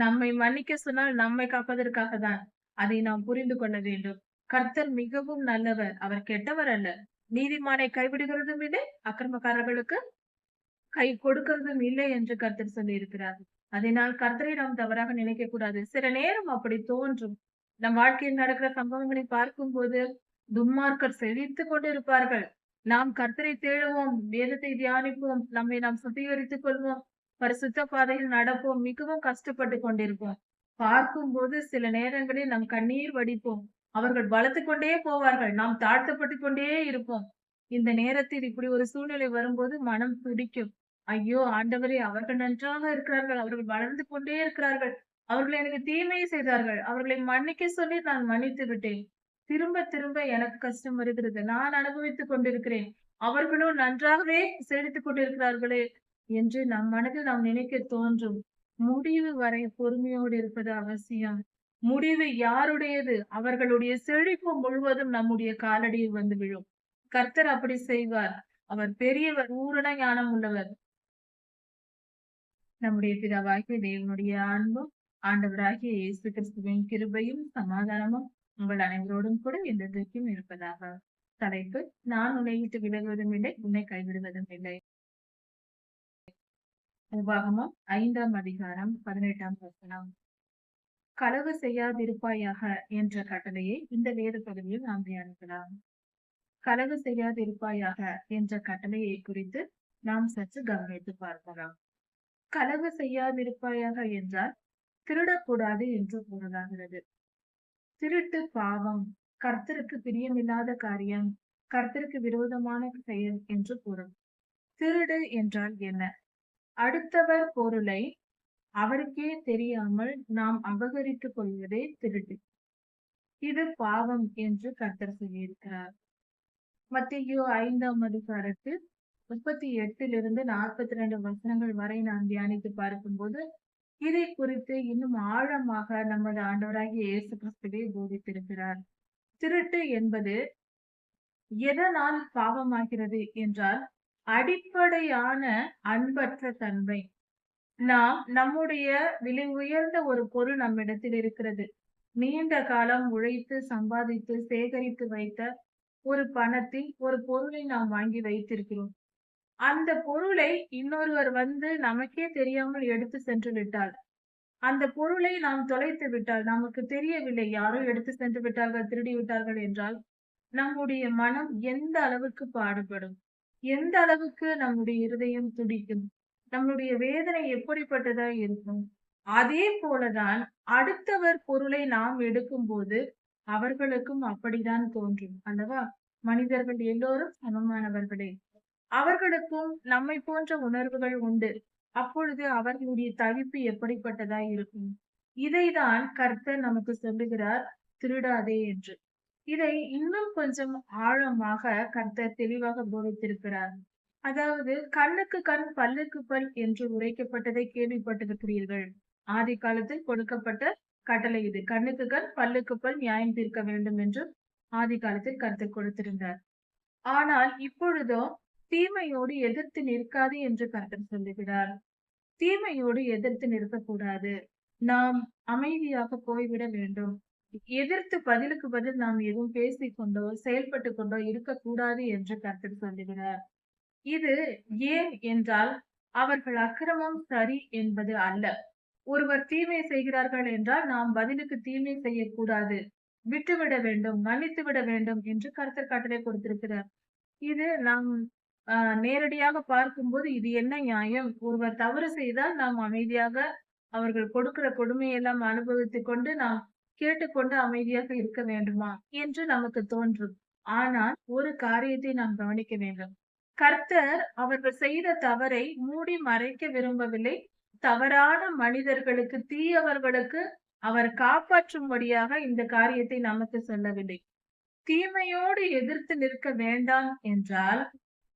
நம்மை மன்னிக்க சொன்னால் நம்மை காப்பதற்காக தான் அதை நாம் புரிந்து கொள்ள வேண்டும். கர்த்தர் மிகவும் நல்லவர் அவர் கெட்டவர் அல்ல. நீதிமானை கைவிடுகிறதும் இல்லை அக்கிரமக்காரர்களுக்கு கை கொடுக்கிறதும் இல்லை என்று கர்த்தர் சொல்லி இருக்கிறார் அதனால் கர்த்தரை நாம் தவறாக நினைக்க கூடாது சில நேரம் அப்படி தோன்றும். நம் வாழ்க்கையில் நடக்கிற சம்பவங்களை பார்க்கும் போது துன்மார்க்கர் செழித்துக் கொண்டிருப்பார்கள். நாம் கர்த்தரை தேடுவோம் வேதத்தை தியானிப்போம் நம்மை நாம் சுத்திகரித்துக் கொள்வோம். பரிசுத்த பாதையில் நடப்போம். மிகவும் கஷ்டப்பட்டு கொண்டிருப்போம். பார்க்கும் போது சில நேரங்களில் நம் கண்ணீர் வடிப்போம். அவர்கள் வளர்த்து கொண்டே போவார்கள். நாம் தாழ்த்தப்பட்டு கொண்டே இருப்போம். இந்த நேரத்தில் இப்படி ஒரு சூழ்நிலை வரும்போது மனம் துடிக்கும். ஐயோ ஆண்டவரே அவர்கள் நன்றாக இருக்கிறார்கள். அவர்கள் வளர்ந்து கொண்டே இருக்கிறார்கள். அவர்கள் எனக்கு தீமையை செய்தார்கள். அவர்களை மன்னிக்க சொல்லி நான் மன்னித்து விட்டேன். திரும்ப திரும்ப எனக்கு கஷ்டம் வருகிறது. நான் அனுபவித்துக் கொண்டிருக்கிறேன். அவர்களும் நன்றாகவே செலுத்திக் கொண்டிருக்கிறார்களே. என்று நம் மனதில் நாம் நினைக்க தோன்றும். முடிவு வரை பொறுமையோடு இருப்பது அவசியம். முடிவு யாருடையது? அவர்களுடைய செழிப்பு முழுவதும் நம்முடைய காலடியில் வந்து விழும். கர்த்தர் அப்படி செய்வார். அவர் பெரியவர் ஊரண ஞானம் உள்ளவர். நம்முடைய பிதாவாகிய தேவனுடைய அன்பும் ஆண்டவராகிய இயேசு கிறிஸ்துவின் கிருபையும் சமாதானமும் உங்கள் அனைவரோடும் கூட என்றைக்கும் இருப்பதாக. தலைப்பு நான் உன்னை விட்டு விலகுவதும் இல்லை உன்னை கைவிடுவதும் இல்லை. உபாகமம் ஐந்தாம் அதிகாரம் பதினெட்டாம் வசனம். களவு செய்யாதிருப்பாயாக என்ற கட்டளையை இந்த வேத பகுதியில் நாம் தியானிக்கலாம். களவு செய்யாதிருப்பாயாக என்ற கட்டளையை குறித்து நாம் சற்று கவனித்து பார்க்கலாம். களவு செய்யாதிருப்பாயாக என்றால் திருடக்கூடாது என்று கூறலாகிறது. திருட்டு பாவம் கர்த்தருக்கு பிரியமில்லாத காரியம் கர்த்தருக்கு விரோதமான செயல் என்று கூறும். திருடு என்றால் என்ன? அடுத்தவர் பொருளை அவருக்கே தெரியாமல் நாம் அபகரித்துக் கொள்வதே திருட்டு. இது பாவம் என்று கர்த்தர் சொல்லியிருக்கிறார். மத்தியோ ஐந்தாம் அதிகாரத்தில் முப்பத்தி எட்டிலிருந்து நாற்பத்தி ரெண்டு வசனங்கள் வரை நாம் தியானித்து பார்க்கும்போது இதை குறித்து இன்னும் ஆழமாக நமது ஆண்டவராகிய இயேசு கிறிஸ்துவே போதித்திருக்கிறார். திருட்டு என்பது எதனால் பாவமாகிறது? என்றால் அடிப்படையான அன்பற்ற தன்மை. நாம் நம்முடைய விலை உயர்ந்த ஒரு பொருள் நம்மிடத்தில் இருக்கிறது. நீண்ட காலம் உழைத்து சம்பாதித்து சேகரித்து வைத்த ஒரு பணத்தில் ஒரு பொருளை நாம் வாங்கி வைத்திருக்கிறோம். அந்த பொருளை இன்னொருவர் வந்து நமக்கே தெரியாமல் எடுத்து சென்று விட்டால் அந்த பொருளை நாம் தொலைத்து விட்டால் நமக்கு தெரியவில்லை யாரோ எடுத்து சென்று விட்டார்கள் திருடி விட்டார்கள் என்றால் நம்முடைய மனம் எந்த அளவுக்கு பாடுபடும்? எந்த அளவுக்கு நம்முடைய இருதயம் துடிக்கும்? நம்முடைய வேதனை எப்படிப்பட்டதா இருக்கும்? அதே போலதான் அடுத்தவர் பொருளை நாம் எடுக்கும் போது அவர்களுக்கும் அப்படிதான் தோன்றும். அல்லவா? மனிதர்கள் எல்லோரும் சமமானவர்களே. அவர்களுக்கும் நம்மை போன்ற உணர்வுகள் உண்டு. அப்பொழுது அவர்களுடைய தவிப்பு எப்படிப்பட்டதா இருக்கும்? இதைதான் கர்த்தர் நமக்கு சொல்லுகிறார் திருடாதே என்று. இதை இன்னும் கொஞ்சம் ஆழமாக கர்த்தர் தெளிவாக போதித்திருக்கிறார். அதாவது கண்ணுக்கு கண் பல்லுக்கு பல் என்று உரைக்கப்பட்டதை கேள்விப்பட்டிருக்கிறீர்கள். ஆதி காலத்தில் கொடுக்கப்பட்ட கட்டளை இது. கண்ணுக்கு கண் பல்லுக்கு பல் நியாயம் தீர்க்க வேண்டும் என்று ஆதி காலத்தில் கருத்து கொடுத்திருந்தார். ஆனால் இப்பொழுதோ தீமையோடு எதிர்த்து நிற்காது என்று கருத்தர் சொல்லுகிறார். தீமையோடு எதிர்த்து நிற்கக்கூடாது. நாம் அமைதியாக போய்விட வேண்டும். எதிர்த்து பதிலுக்கு பதில் நாம் எதுவும் பேசிக்கொண்டோ செயல்பட்டு கொண்டோ இருக்கக்கூடாது என்று கருத்து சொல்லுகிறார். இது ஏன் என்றால் அவர்கள் அக்கிரமம் சரி என்பது அல்ல. ஒருவர் தீமை செய்கிறார்கள் என்றால் நாம் பதிலுக்கு தீமை செய்யக்கூடாது. விட்டுவிட வேண்டும் மன்னித்து விட வேண்டும் என்று கருத்தர் கட்டளை கொடுத்திருக்கிறார். இது நாம் ஆஹ் நேரடியாக பார்க்கும்போது இது என்ன நியாயம்? ஒருவர் தவறு செய்தால் நாம் அமைதியாக அவர்கள் கொடுக்கிற கொடுமையெல்லாம் அனுபவித்துக் கொண்டு நாம் கேட்டுக்கொண்டு அமைதியாக இருக்க வேண்டுமா என்று நமக்கு தோன்றும். ஆனால் ஒரு காரியத்தை நாம் கவனிக்க வேண்டும். கர்த்தர் அவர்கள் செய்த தவறை மூடி மறைக்க விரும்பவில்லை. தவறான மனிதர்களுக்கு தீயவர்களுக்கு அவர் காப்பாற்றும்படியாக இந்த காரியத்தை நமக்கு சொல்லவில்லை. தீமையோடு எதிர்த்து நிற்க வேண்டாம் என்றால்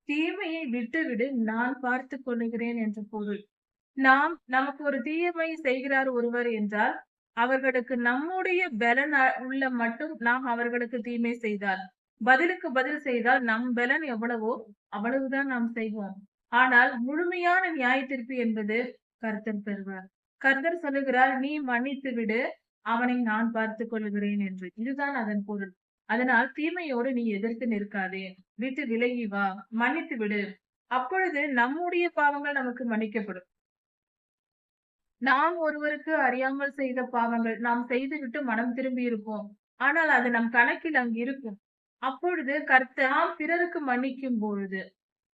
தீமையை விட்டுவிடு நான் பார்த்து கொள்ளுகிறேன் என்று பொருள். நாம் நமக்கு ஒரு தீமை செய்கிறார் ஒருவர் என்றால் அவர்களுக்கு நம்முடைய பலன் உள்ள மட்டும் நாம் அவர்களுக்கு தீமை செய்தால் பதிலுக்கு பதில் செய்தால் நம் பலன் எவ்வளவோ அவ்வளவுதான் நாம் செய்வோம். ஆனால் முழுமையான நியாய தீர்ப்பு என்பது கர்த்தர் பெறுவார் கர்த்தர் சொல்லுகிறார் நீ மன்னித்து விடு அவனை நான் பார்த்துக் கொள்கிறேன் என்று. இதுதான் அதன் பொருள். அதனால் தீமையோடு நீ எதிர்த்து நிற்காதே. விட்டு விலகி வா மன்னித்து விடு. அப்பொழுது நம்முடைய பாவங்கள் நமக்கு மன்னிக்கப்படும். நாம் ஒருவருக்கு அறியாமல் செய்த பாவங்கள் நாம் செய்துவிட்டு மனம் திரும்பி இருப்போம். ஆனால் அது நம் கணக்கில் அங்கு இருக்கும். அப்பொழுது கர்த்த நாம் பிறருக்கு மன்னிக்கும் பொழுது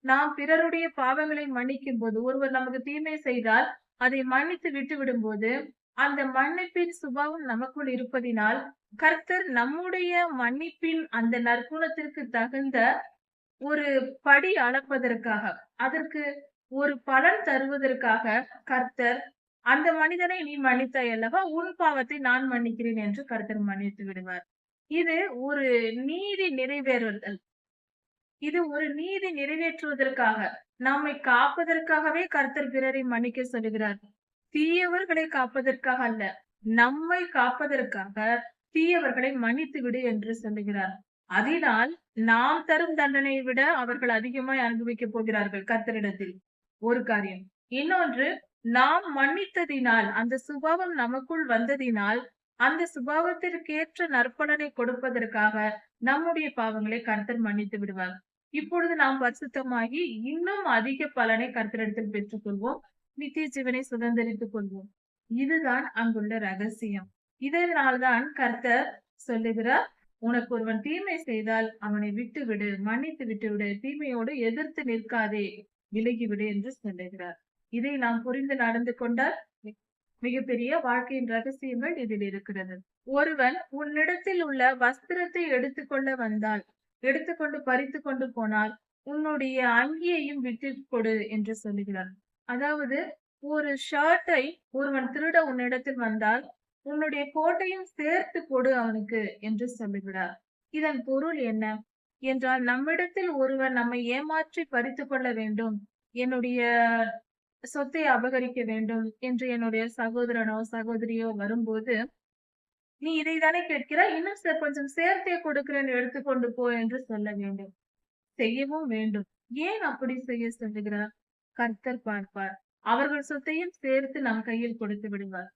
நாம் பிறருடைய பாவங்களை மன்னிக்கும் போது ஒருவர் நமக்கு தீமை செய்தால் அதை மன்னித்து விட்டு விடும்போது அந்த மன்னிப்பின் சுபாவம் நமக்குள் இருப்பதினால் கர்த்தர் நம்முடைய மன்னிப்பின் அந்த நற்குணத்திற்கு தகுந்த ஒரு படி அளப்பதற்காக அதற்கு ஒரு பலன் தருவதற்காக கர்த்தர் அந்த மனிதனை நீ மன்னித்த அல்லவா? உன் பாவத்தை நான் மன்னிக்கிறேன் என்று கர்த்தர் மன்னித்து விடுவார். இது ஒரு நீதி நிறைவேறுதல். இது ஒரு நீதி நிறைவேற்றுவதற்காக நம்மை காப்பதற்காகவே கர்த்தர் பிறரை மன்னிக்க சொல்கிறார் தீயவர்களை காப்பதற்காக அல்ல நம்மை காப்பதற்காக தீயவர்களை மன்னித்து விடு என்று சொல்லுகிறார். அதனால் நாம் தரும் தண்டனையை விட அவர்கள் அதிகமாய் அனுபவிக்க போகிறார்கள் கர்த்தரிடத்தில். ஒரு காரியம். இன்னொன்று நாம் மன்னித்ததினால் அந்த சுபாவம் நமக்குள் வந்ததினால் அந்த சுபாவத்திற்கேற்ற நற்பலனை கொடுப்பதற்காக நம்முடைய பாவங்களை கர்த்தர் மன்னித்து விடுவார். இப்பொழுது நாம் பரிசுத்தமாகி இன்னும் அதிக பலனை கர்த்தரிடத்தில் பெற்றுக்கொள்வோம். நித்திய ஜீவனை சுதந்திரித்துக் கொள்வோம். இதுதான் அங்குள்ள ரகசியம். இதனால்தான் கர்த்தர் சொல்லுகிறார் உனக்கு ஒருவன் தீமை செய்தால் அவனை விட்டு விடு மன்னித்து விட்டு விடு தீமையோடு எதிர்த்து நிற்காதே விலகிவிடு என்று சொல்லுகிறார். இதை நாம் புரிந்து நடந்து கொண்டால் மிகப்பெரிய வாழ்க்கையின் ரகசியங்கள் இதில் இருக்கிறது. ஒருவன் உன்னிடத்தில் உள்ள வஸ்திரத்தை எடுத்துக்கொள்ள வந்தால் எடுத்துக்கொண்டு பறித்து கொண்டு போனால் உன்னுடைய அங்கியையும் விட்டு கொடு என்று சொல்லுகிறார். அதாவது ஒரு ஷர்ட்டை ஒருவன் திருட உன்னிடத்தில் வந்தால் உன்னுடைய கோட்டையும் சேர்த்து கொடு அவனுக்கு என்று சொல்லுகிறார். இதன் பொருள் என்ன? என்றால் நம்மிடத்தில் ஒருவர் நம்மை ஏமாற்றி பறித்து கொள்ள வேண்டும். என்னுடைய சொத்தை அபகரிக்க வேண்டும் என்று என்னுடைய சகோதரனோ சகோதரியோ வரும்போது நீ இதை தானே கேட்கிறாய்? இன்னும் சே- கொஞ்சம் சேர்த்தே கொடுக்கிறேன் எடுத்துக்கொண்டு போ என்று சொல்ல வேண்டும். செய்யவும் வேண்டும். ஏன் அப்படி செய்ய சொல்லுகிறார்? கர்த்தர் பார்ப்பார். அவர்கள் சொத்தையும் சேர்த்து நம் கையில் கொடுத்து விடுவார்.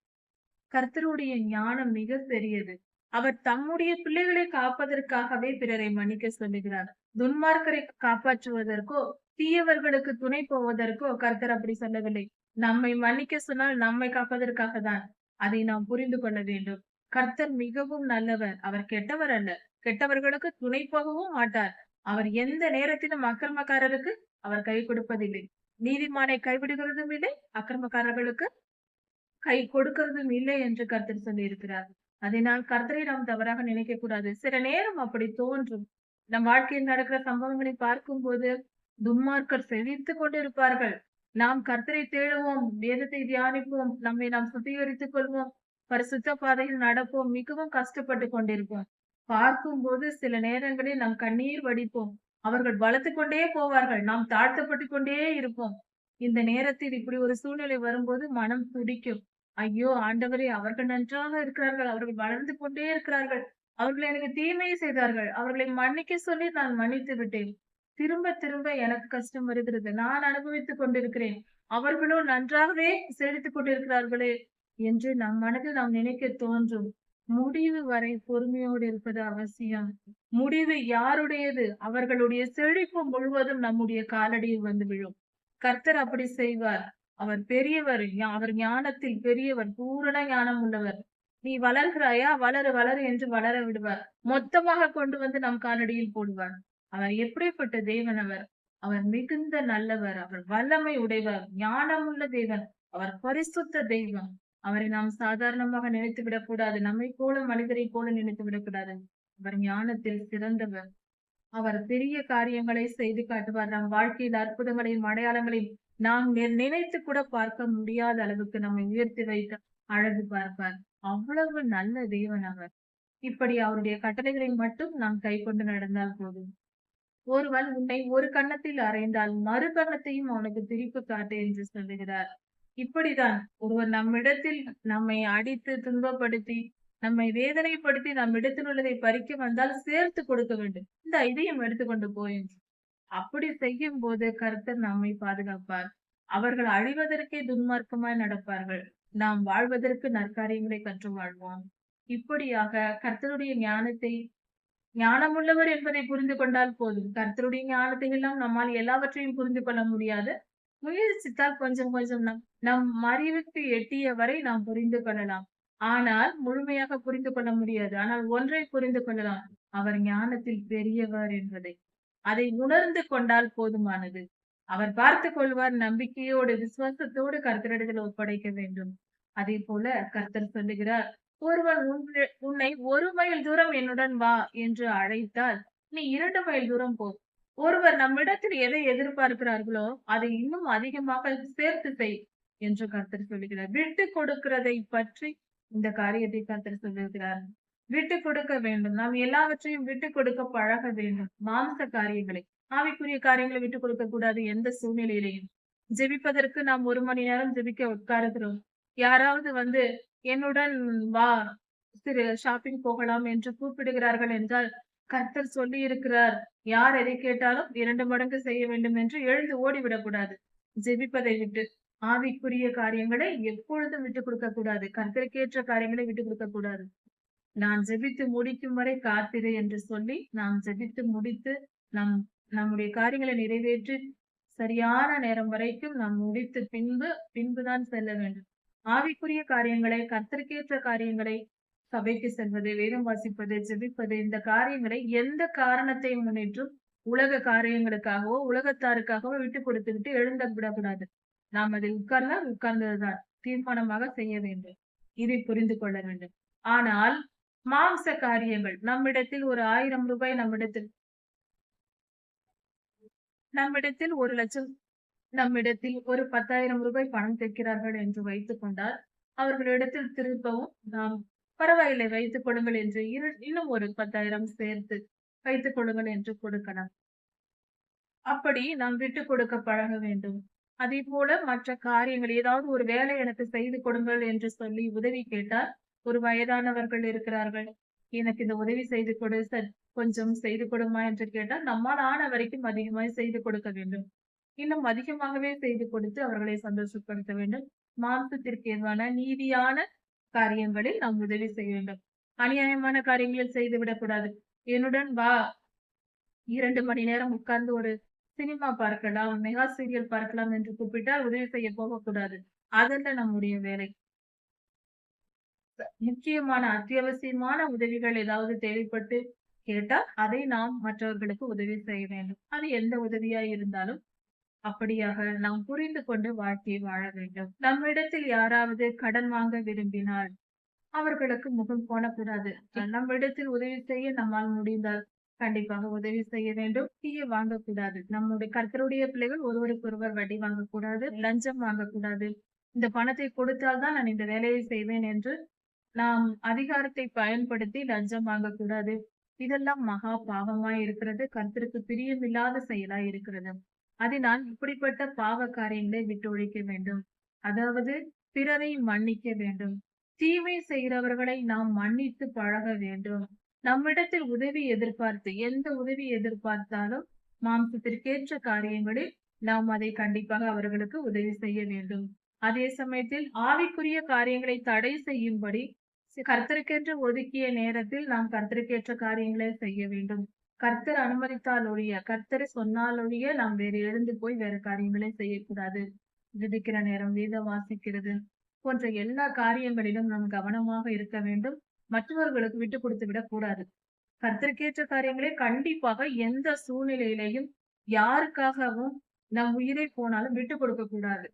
கர்த்தருடைய ஞானம் மிக பெரியது. அவர் தம்முடைய பிள்ளைகளை காப்பதற்காகவே பிறரை மன்னிக்க சொல்லுகிறார். துன்மார்க்கரை காப்பாற்றுவதற்கோ தீயவர்களுக்கு துணை போவதற்கோ கர்த்தர் அப்படி சொல்லவில்லை. நம்மை மன்னிக்க சொன்னால் நம்மை காப்பதற்காக தான் அதை நாம் புரிந்து கொள்ள வேண்டும். கர்த்தர் மிகவும் நல்லவர். அவர் கெட்டவர் அல்ல. கெட்டவர்களுக்கு துணை போகவும் மாட்டார். அவர் எந்த நேரத்திலும் அக்கிரமக்காரருக்கு அவர் கை கொடுப்பதில்லை. நீதிமானை கைவிடுகிறதும் இல்லை அக்கிரமக்காரர்களுக்கு கை கொடுக்கிறதும் இல்லை என்று கர்த்தர் சொல்லி இருக்கிறார் அதனால் கர்த்தரை நாம் தவறாக நினைக்க கூடாது சில நேரம் அப்படி தோன்றும். நம் வாழ்க்கையில் நடக்கிற சம்பவங்களை பார்க்கும் போது துன்மார்க்கர் செழித்துக் கொண்டிருப்பார்கள். நாம் கர்த்தரை தேடுவோம் வேதத்தை தியானிப்போம் நம்மை நாம் சுத்திகரித்துக் கொள்வோம் பரிசுத்த பாதையில் நடப்போம் மிகவும் கஷ்டப்பட்டு கொண்டிருப்போம். பார்க்கும் போது சில நேரங்களில் நாம் கண்ணீர் வடிப்போம். அவர்கள் வளர்த்து கொண்டே போவார்கள் நாம் தாழ்த்தப்பட்டு கொண்டே இருப்போம். இந்த நேரத்தில் இப்படி ஒரு சூழ்நிலை வரும்போது மனம் துடிக்கும். ஐயோ ஆண்டவரே அவர்கள் நன்றாக இருக்கிறார்கள் அவர்கள் வளர்ந்து கொண்டே இருக்கிறார்கள். அவர்கள் எனக்கு தீமையை செய்தார்கள் அவர்களை மன்னிக்க சொல்லி நான் மன்னித்து விட்டேன். திரும்ப திரும்ப எனக்கு கஷ்டம் வருகிறது. நான் அனுபவித்துக் கொண்டிருக்கிறேன். அவர்களும் நன்றாகவே செழித்துக் கொண்டிருக்கிறார்களே என்று நம் மனதில் நாம் நினைக்க தோன்றும். முடிவு வரை பொறுமையோடு இருப்பது அவசியம். முடிவு யாருடையது? அவர்களுடைய செழிப்பு முழுவதும் நம்முடைய காலடியில் வந்து விழும். கர்த்தர் அப்படி செய்வார். அவர் பெரியவர் அவர் ஞானத்தில் பெரியவர் பூரண ஞானம் உள்ளவர். நீ வளர்கிறாயா? வளரு வளரு என்று வளர விடுவார். மொத்தமாக கொண்டு வந்து நம் காலடியில் போடுவார். அவர் எப்படிப்பட்ட தேவன் அவர்? அவர் மிகுந்த நல்லவர் அவர் வல்லமை உடையவர் ஞானமுள்ள தேவன் அவர் பரிசுத்த தெய்வம் அவரை நாம் சாதாரணமாக நினைத்து விடக்கூடாது நம்மை போல மனிதரை போல நினைத்து விடக்கூடாது. அவர் ஞானத்தில் சிறந்தவர். அவர் பெரிய காரியங்களை செய்து காட்டுவார். நம் வாழ்க்கையில் அற்புதங்களையும் அடையாளங்களையும் நாம் நி- நினைத்து கூட பார்க்க முடியாத அளவுக்கு நம்மை உயர்த்தி வைத்து அழகு பார்ப்பார். அவ்வளவு நல்ல தேவன் அவர். இப்படி அவருடைய கட்டளைகளை மட்டும் நாம் கை கொண்டு நடந்தால் போதும். ஒருவன் உன்னை ஒரு கன்னத்தில் அறைந்தால் மறு கன்னத்தையும் அவனுக்கு திருப்பி காட்டு என்று சொல்லுகிறார். இப்படிதான் ஒருவர் நம்மிடத்தில் நம்மை அடித்து துன்பப்படுத்தி நம்மை வேதனைப்படுத்தி நம்மிடத்தில் உள்ளதை பறிக்க வந்தால் சேர்த்து கொடுக்க வேண்டும். இந்த இதையும் எடுத்துக்கொண்டு போய் அப்படி செய்யும் போது கருத்தர் நம்மை பாதுகாப்பார். அவர்கள் அழிவதற்கே துன்மார்க்கமாய் நடப்பார்கள். நாம் வாழ்வதற்கு நற்காரியங்களை கற்று வாழ்வோம். இப்படியாக கர்த்தருடைய ஞானத்தை ஞானமுள்ளவர் என்பதை புரிந்து கொண்டால் போதும். கர்த்தருடைய ஞானத்தை எல்லாம் நம்மால் எல்லாவற்றையும் புரிந்து கொள்ள முடியாது. முயற்சித்தால் கொஞ்சம் கொஞ்சம் நம் நம் அறிவுக்கு எட்டிய வரை நாம் புரிந்து கொள்ளலாம். ஆனால் முழுமையாக புரிந்து கொள்ள முடியாது. ஆனால் ஒன்றை புரிந்து கொள்ளலாம். அவர் ஞானத்தில் பெரியவர் என்பதை. அதை உணர்ந்து கொண்டால் போதுமானது. அவர் பார்த்து கொள்வார் நம்பிக்கையோடு விசுவாசத்தோடு கர்த்தரிடத்தில் ஒப்படைக்க வேண்டும். அதே போல கர்த்தர் சொல்லுகிறார் ஒருவன் உன்னை- உன்னை ஒரு மைல் தூரம் என்னுடன் வா என்று அழைத்தால் நீ இரண்டு மைல் தூரம் போ. ஒருவர் நம்மிடத்தில் எதை எதிர்பார்க்கிறார்களோ அதை இன்னும் அதிகமாக சேர்த்து செய் என்று கர்த்தர் சொல்லுகிறார். விட்டு கொடுக்கிறதை பற்றி இந்த காரியத்தை கர்த்தர் சொல்லுகிறார். விட்டு கொடுக்க வேண்டும். நாம் எல்லாவற்றையும் விட்டு கொடுக்க பழக வேண்டும். மாம்ச காரியங்களை ஆவிக்குரிய காரியங்களை விட்டு கொடுக்க கூடாது எந்த சூழ்நிலையிலையும். ஜெபிப்பதற்கு நாம் ஒரு மணி நேரம் ஜெபிக்க உட்காருகிறோம். யாராவது வந்து என்னுடன் வா சிறு ஷாப்பிங் போகலாம் என்று கூப்பிடுகிறார்கள் என்றால் கர்த்தர் சொல்லி இருக்கிறார் யார் எதை கேட்டாலும் இரண்டு மடங்கு செய்ய வேண்டும் என்று எழுந்து ஓடிவிடக்கூடாது. ஜெபிப்பதை விட்டு ஆவிக்குரிய காரியங்களை எப்பொழுதும் விட்டு கொடுக்க கூடாது கர்த்தருக்கேற்ற காரியங்களை விட்டு கொடுக்க கூடாது நான் ஜெபித்து முடிக்கும் வரை காத்திரு என்று சொல்லி நாம் ஜெபித்து முடித்து நம் நம்முடைய காரியங்களை நிறைவேற்றி சரியான நேரம் வரைக்கும் நாம் முடித்து பின்பு பின்புதான் செல்ல வேண்டும். ஆவிக்குரிய காரியங்களை கர்த்தருக்கேற்ற காரியங்களை சபைக்கு செல்வது வேதம் வாசிப்பது ஜெபிப்பது இந்த காரியங்களை எந்த காரணத்தை முன்னிட்டும் உலக காரியங்களுக்காகவோ உலகத்தாருக்காகவோ விட்டு கொடுத்துக்கிட்டு எழுந்த விடக்கூடாது. நாம் அதை உட்கார்ந்தால் உட்கார்ந்ததுதான். தீர்மானமாக செய்ய வேண்டும். இதை புரிந்து கொள்ள வேண்டும். ஆனால் மாம்ச காரியங்கள் நம்மிடத்தில் ஒரு ஆயிரம் ரூபாய் நம்மிடத்தில் நம்மிடத்தில் ஒரு லட்சம் நம்மிடத்தில் ஒரு பத்தாயிரம் ரூபாய் பணம் தைக்கிறார்கள் என்று வைத்துக் கொண்டால் அவர்களிடத்தில் திருப்பவும் நாம் பரவாயில்லை வைத்துக் கொள்ளுங்கள் என்று இரு- இன்னும் ஒரு பத்தாயிரம் சேர்த்து வைத்துக் கொள்ளுங்கள் என்று கொடுக்கலாம். அப்படி நாம் விட்டு கொடுக்க பழக வேண்டும். அதே போல மற்ற காரியங்கள் ஏதாவது ஒரு வேலை எனக்கு செய்து கொடுங்கள் என்று சொல்லி உதவி கேட்டால் ஒரு வயதானவர்கள் இருக்கிறார்கள். எனக்கு இந்த உதவி செய்து கொடு சார் கொஞ்சம் செய்து கொடுமா என்று கேட்டால் நம்மால் ஆன வரைக்கும் அதிகமாய் செய்து கொடுக்க வேண்டும். இன்னும் அதிகமாகவே செய்து கொடுத்து அவர்களை சந்தோஷப்படுத்த வேண்டும். மாம்சத்திற்கு எதுவான நீதியான காரியங்களில் நாம் உதவி செய்ய வேண்டும். அநியாயமான காரியங்களில் செய்து விடக்கூடாது. என்னுடன் வா. இரண்டு மணி நேரம் உட்கார்ந்து ஒரு சினிமா பார்க்கலாம் மெகா சீரியல் பார்க்கலாம் என்று கூப்பிட்டால் உதவி செய்ய போகக்கூடாது. அதல்ல நம்முடைய வேலை. முக்கியமான அத்தியாவசியமான உதவிகள் ஏதாவது தேவைப்பட்டு கேட்டால் அதை நாம் மற்றவர்களுக்கு உதவி செய்ய வேண்டும். அது எந்த உதவியா இருந்தாலும் அப்படியாக நாம் புரிந்து கொண்டு வாழ்க்கையை வாழ வேண்டும். நம்மிடத்தில் யாராவது கடன் வாங்க விரும்பினால் அவர்களுக்கு முகம் போடக்கூடாது. நம்மிடத்தில் உதவி செய்ய நம்மால் முடிந்தால் கண்டிப்பாக உதவி செய்ய வேண்டும். தீய வாங்கக்கூடாது. நம்முடைய கர்த்தருடைய பிள்ளைகள் ஒருவருக்கொருவர் வட்டி வாங்கக்கூடாது லஞ்சம் வாங்கக்கூடாது. இந்த பணத்தை கொடுத்தால்தான் நான் இந்த வேலையை செய்வேன் என்று நாம் அதிகாரத்தை பயன்படுத்தி லஞ்சம் வாங்கக்கூடாது. இதெல்லாம் மகா பாவமாய் இருக்கிறது. கருத்திற்கு பிரியமில்லாத செயலாய் இருக்கிறது. அதனால் இப்படிப்பட்ட பாவ காரியங்களை விட்டொழிக்க வேண்டும். அதாவது பிறரை மன்னிக்க வேண்டும். தீமை செய்கிறவர்களை நாம் மன்னித்து பழக வேண்டும். நம்மிடத்தில் உதவி எதிர்பார்த்து எந்த உதவி எதிர்பார்த்தாலும் மாம்சத்திற்கேற்ற காரியங்களில் நாம் அதை கண்டிப்பாக அவர்களுக்கு உதவி செய்ய வேண்டும். அதே சமயத்தில் ஆவிக்குரிய காரியங்களை தடை செய்யும்படி கர்த்தருக்கேற்ற ஒதுக்கிய நேரத்தில் நாம் கர்த்தருக்கேற்ற காரியங்களை செய்ய வேண்டும். கர்த்தர் அனுமதித்தால் ஒழிய கர்த்தர் சொன்னால் ஒழிய நாம் வேறு எழுந்து போய் வேற காரியங்களை செய்யக்கூடாது. விதிக்கிற நேரம் வேதம் வாசிக்கிறது. போன்ற எல்லா காரியங்களிலும் நாம் கவனமாக இருக்க வேண்டும். மற்றவர்களுக்கு விட்டு கொடுத்து விடக் கூடாது. கர்த்தருக்கேற்ற காரியங்களை கண்டிப்பாக எந்த சூழ்நிலையிலையும் யாருக்காகவும் நம் உயிரை போனாலும் விட்டு கொடுக்க கூடாது.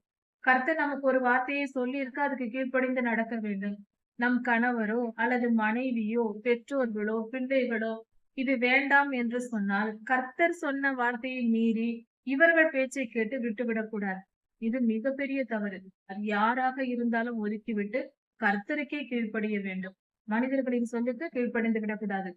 கர்த்தர் நமக்கு ஒரு வார்த்தையை சொல்லி இருக்க அதுக்கு கீழ்ப்படிந்து நடக்க வேண்டும். நம் கணவரோ அல்லது மனைவியோ பெற்றோர்களோ பிள்ளைகளோ இது வேண்டாம் என்று சொன்னால் கர்த்தர் சொன்ன வார்த்தையை மீறி இவர்கள் பேச்சை கேட்டு விட்டுவிடக் கூடாது இது மிகப்பெரிய தவறு. அது யாராக இருந்தாலும் ஒதுக்கிவிட்டு கர்த்தருக்கே கீழ்ப்படிய வேண்டும். மனிதர்களின் சொல்லுக்கு கீழ்ப்படைந்து விடக்கூடாது.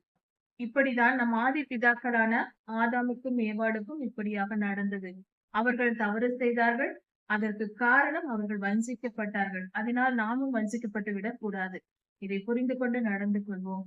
இப்படிதான் நம் ஆதி பிதாக்களான ஆதாமுக்கும் மேம்பாடுக்கும் இப்படியாக நடந்தது. அவர்கள் தவறு செய்தார்கள். அதற்கு காரணம் அவர்கள் வஞ்சிக்கப்பட்டார்கள். அதனால் நாமும் வஞ்சிக்கப்பட்டு விடக் கூடாது இதை புரிந்து கொண்டு நடந்து கொள்வோம்.